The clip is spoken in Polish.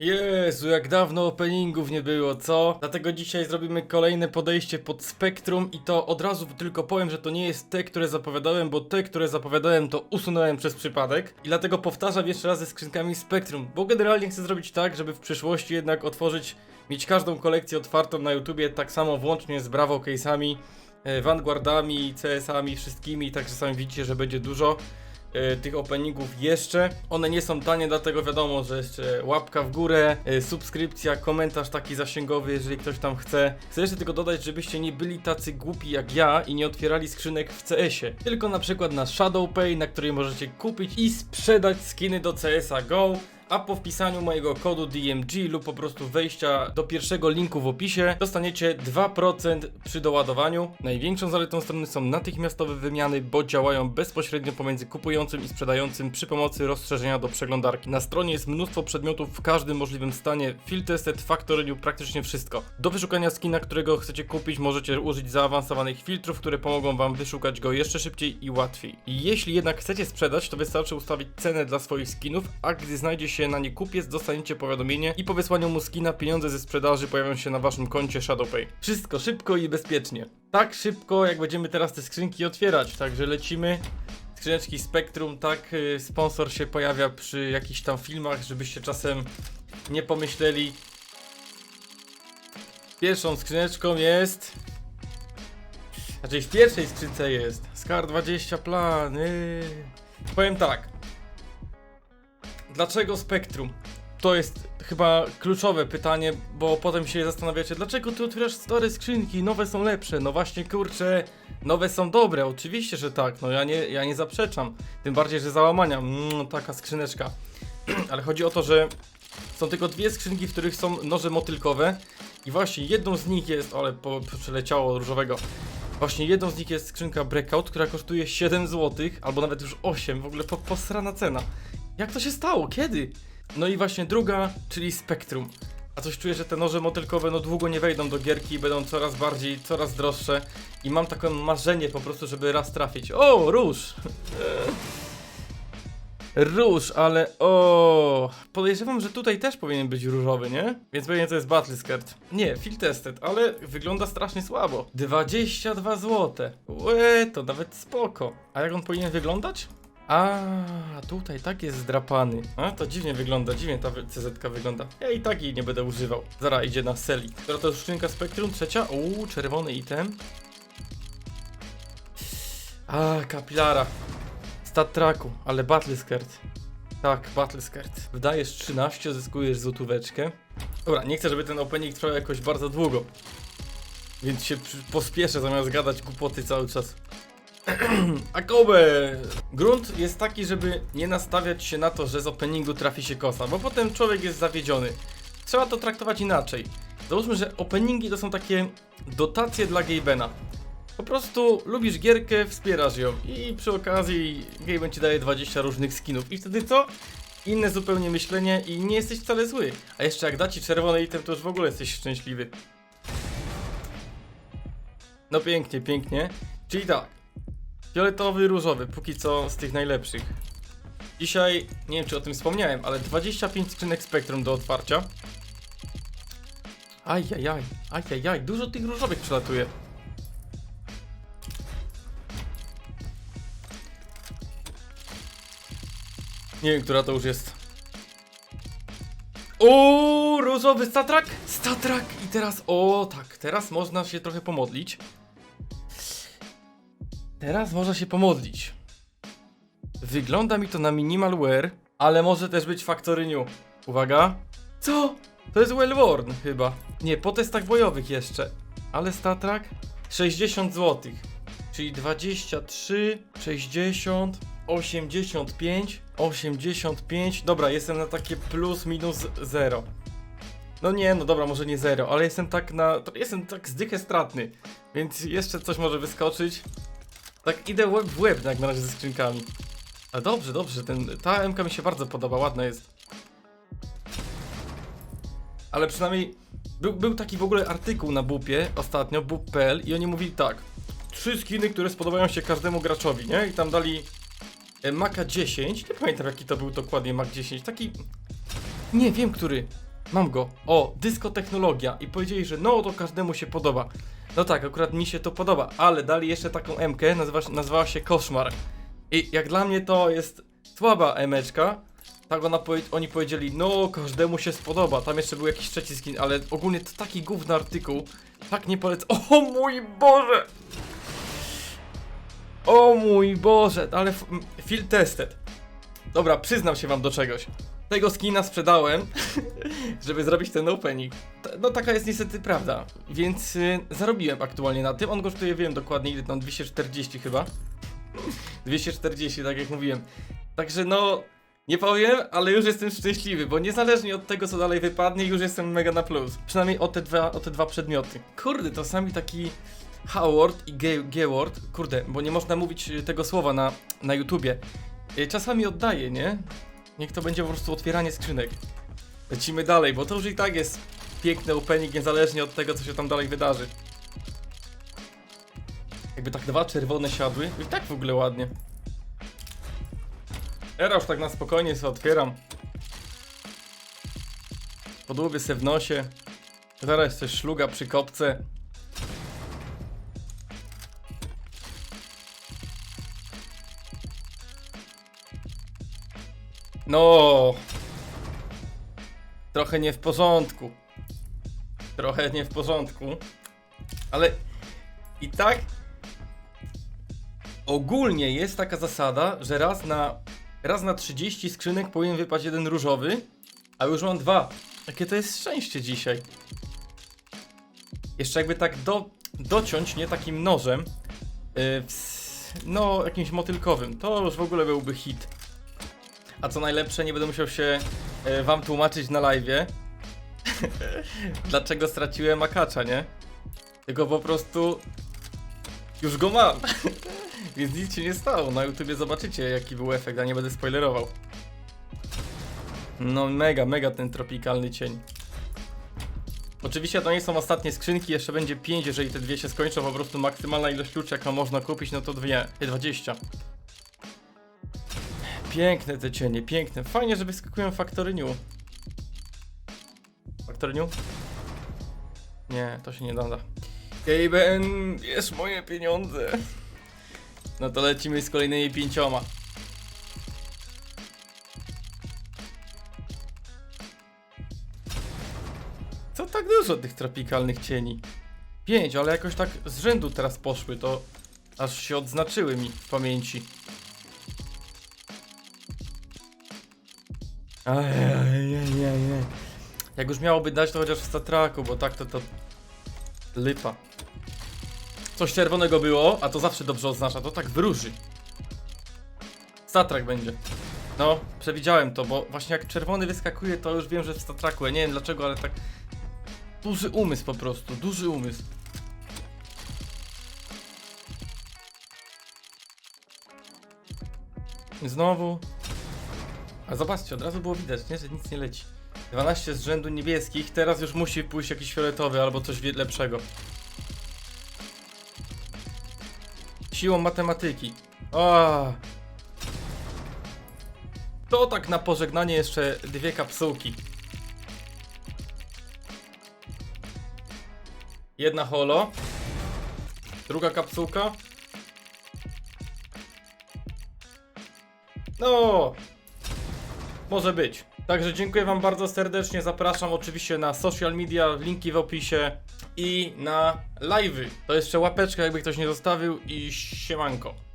Jezu, jak dawno openingów nie było, co? Dlatego dzisiaj zrobimy kolejne podejście pod spektrum i to od razu tylko powiem, że to nie jest te, które zapowiadałem, bo te, które zapowiadałem, to usunąłem przez przypadek. I dlatego powtarzam jeszcze raz ze skrzynkami spektrum, bo generalnie chcę zrobić tak, żeby w przyszłości jednak otworzyć, mieć każdą kolekcję otwartą na YouTubie, tak samo włącznie z Bravo Case'ami, e, Vanguardami, CS-ami, wszystkimi, także sami widzicie, że będzie dużo tych openingów jeszcze. One nie są tanie, dlatego wiadomo, że jeszcze łapka w górę, e, subskrypcja, komentarz taki zasięgowy, jeżeli ktoś tam chce. Chcę jeszcze tylko dodać, żebyście nie byli tacy głupi jak ja i nie otwierali skrzynek w CS-ie. Tylko na przykład na ShadowPay, na której możecie kupić i sprzedać skiny do CS-a GO. A po wpisaniu mojego kodu DMG lub po prostu wejścia do pierwszego linku w opisie dostaniecie 2% przy doładowaniu. Największą zaletą strony są natychmiastowe wymiany, bo działają bezpośrednio pomiędzy kupującym i sprzedającym przy pomocy rozszerzenia do przeglądarki. Na stronie jest mnóstwo przedmiotów w każdym możliwym stanie, field tested, factory, praktycznie wszystko. Do wyszukania skina, którego chcecie kupić możecie użyć zaawansowanych filtrów, które pomogą wam wyszukać go jeszcze szybciej i łatwiej. Jeśli jednak chcecie sprzedać, to wystarczy ustawić cenę dla swoich skinów, a gdy znajdzie się na nie kupiec, dostaniecie powiadomienie i po wysłaniu mu skina pieniądze ze sprzedaży pojawią się na waszym koncie ShadowPay. Wszystko szybko i bezpiecznie. Tak szybko, jak będziemy teraz te skrzynki otwierać, także lecimy. Skrzyneczki Spektrum, tak y, sponsor się pojawia przy jakichś tam filmach, żebyście czasem nie pomyśleli. Pierwszą skrzyneczką jest... Znaczy w pierwszej skrzynce jest Scar 20 plan. Yy. Powiem tak. Dlaczego Spektrum? To jest chyba kluczowe pytanie, bo potem się zastanawiacie, dlaczego ty otwierasz stare skrzynki, nowe są lepsze. No właśnie, kurczę, nowe są dobre, oczywiście, że tak, no ja nie, ja nie zaprzeczam. Tym bardziej, że załamania, mm, taka skrzyneczka. Ale chodzi o to, że są tylko dwie skrzynki, w których są noże motylkowe i właśnie jedną z nich jest, ale po, przeleciało różowego. Właśnie jedną z nich jest skrzynka Breakout, która kosztuje 7 zł, albo nawet już 8, w ogóle po, posrana cena. Jak to się stało? Kiedy? No i właśnie druga, czyli Spectrum. A coś czuję, że te noże motylkowe no długo nie wejdą do gierki i będą coraz bardziej, coraz droższe. I mam takie marzenie po prostu, żeby raz trafić. O, róż! Róż, ale o Podejrzewam, że tutaj też powinien być różowy, nie? Więc pewnie to jest Battle Skirt. Nie, field tested, ale wygląda strasznie słabo. 22 zł. Łe, to nawet spoko. A jak on powinien wyglądać? A, tutaj tak jest zdrapany. A, to dziwnie wygląda, dziwnie ta CZ wygląda. Ja i tak jej nie będę używał. Zara idzie na Seli. Która to już skrzynka Spectrum? Trzecia? Uuu, czerwony item. A, kapilara. Stat tracku, ale Battle Skirt. Tak, Battle Skirt. Wydajesz 13, zyskujesz złotóweczkę. Dobra, nie chcę, żeby ten opening trwał jakoś bardzo długo. Więc się pospieszę zamiast gadać głupoty cały czas. A Kobe! Grunt jest taki, żeby nie nastawiać się na to, że z openingu trafi się kosa, bo potem człowiek jest zawiedziony. Trzeba to traktować inaczej. Załóżmy, że openingi to są takie dotacje dla Gabena. Po prostu lubisz gierkę, wspierasz ją i przy okazji Gaben ci daje 20 różnych skinów i wtedy co? Inne zupełnie myślenie i nie jesteś wcale zły. A jeszcze jak da ci czerwony item, to już w ogóle jesteś szczęśliwy. No pięknie, pięknie. Czyli tak. Fioletowy, różowy, póki co z tych najlepszych. Dzisiaj, nie wiem czy o tym wspomniałem, ale 25 skrzynek Spektrum do otwarcia. Ajajaj, ajajaj, dużo tych różowych przelatuje. Nie wiem, która to już jest. O, różowy statrak! Statrak! I teraz, o tak, teraz można się trochę pomodlić. Teraz można się pomodlić. Wygląda mi to na minimal wear, ale może też być factory new. Uwaga. Co? To jest well worn chyba. Nie, po testach bojowych jeszcze. Ale statrak 60 zł. Czyli 23, 60, 85, 85. Dobra, jestem na takie plus minus 0. No nie, no dobra, może nie 0, ale jestem tak na. Jestem tak zdychę stratny. Więc jeszcze coś może wyskoczyć. Tak idę łeb w łeb jak na razie ze skrzynkami. A dobrze, dobrze, ten, ta MK mi się bardzo podoba, ładna jest. Ale przynajmniej był, był taki w ogóle artykuł na Bupie ostatnio, bup.pl i oni mówili tak. Trzy skiny, które spodobają się każdemu graczowi, nie? I tam dali e, Maka 10, nie pamiętam jaki to był dokładnie Mak 10, taki... Nie wiem który. Mam go. O, dyskotechnologia. I powiedzieli, że no to każdemu się podoba. No tak, akurat mi się to podoba, ale dali jeszcze taką MK, nazywa, nazywała się Koszmar. I jak dla mnie to jest słaba emeczka. Tak ona powie, oni powiedzieli, no każdemu się spodoba. Tam jeszcze był jakiś trzeci skin, ale ogólnie to taki gówny artykuł. Tak nie polecam. O mój Boże! O mój Boże, ale field tested. Dobra, przyznam się wam do czegoś. Tego skina sprzedałem, żeby zrobić ten opening. T- No taka jest niestety prawda, więc y, zarobiłem aktualnie na tym. On kosztuje, wiem dokładnie ile, tam 240 chyba. 240, tak jak mówiłem. Także no, nie powiem, ale już jestem szczęśliwy, bo niezależnie od tego, co dalej wypadnie, już jestem mega na plus. Przynajmniej o te dwa, o te dwa przedmioty. Kurde, to sami taki Howard i Ge- Geword, kurde, bo nie można mówić y, tego słowa na, na YouTubie. Y, Czasami oddaję, nie? Niech to będzie po prostu otwieranie skrzynek. Lecimy dalej, bo to już i tak jest piękny opening, niezależnie od tego, co się tam dalej wydarzy. Jakby tak dwa czerwone siadły, i tak w ogóle ładnie. Era już tak na spokojnie sobie otwieram. Podłoby se w nosie. Zaraz coś szluga przy kopce. No. Trochę nie w porządku. Trochę nie w porządku. Ale i tak ogólnie jest taka zasada, że raz na raz na 30 skrzynek powinien wypaść jeden różowy, a już mam dwa. Jakie to jest szczęście dzisiaj. Jeszcze jakby tak do, dociąć, nie takim nożem, yy, no jakimś motylkowym, to już w ogóle byłby hit. A co najlepsze, nie będę musiał się e, wam tłumaczyć na live'ie, dlaczego straciłem akacza, nie? Tylko po prostu już go mam. Więc nic się nie stało. Na YouTubie zobaczycie jaki był efekt, a nie będę spoilerował. No mega, mega ten tropikalny cień. Oczywiście to nie są ostatnie skrzynki, jeszcze będzie 5, jeżeli te dwie się skończą, po prostu maksymalna ilość kluczy jaka można kupić, no to dwie, 20. Piękne te cienie, piękne. Fajnie, że wyskakują. Factory New? Nie, to się nie nada. Gaben, bierz moje pieniądze. No to lecimy z kolejnymi pięcioma. Co tak dużo tych tropikalnych cieni? Pięć, ale jakoś tak z rzędu teraz poszły, to aż się odznaczyły mi w pamięci. Ajajajajaj. Jak już miałoby dać, to chociaż w statraku, bo tak to to lipa. Coś czerwonego było, a to zawsze dobrze oznacza, to tak wróży. Statrak będzie. No, przewidziałem to, bo właśnie jak czerwony wyskakuje, to już wiem, że w statraku. Ja nie wiem dlaczego, ale tak. Duży umysł po prostu, duży umysł. Znowu. A zobaczcie, od razu było widać, nie? Że nic nie leci. 12 z rzędu niebieskich, teraz już musi pójść jakiś fioletowy albo coś lepszego. Siłą matematyki. A. To tak na pożegnanie jeszcze dwie kapsułki. Jedna holo. Druga kapsułka. No, może być. Także dziękuję Wam bardzo serdecznie. Zapraszam oczywiście na social media, linki w opisie i na live'y. To jeszcze łapeczka, jakby ktoś nie zostawił i siemanko.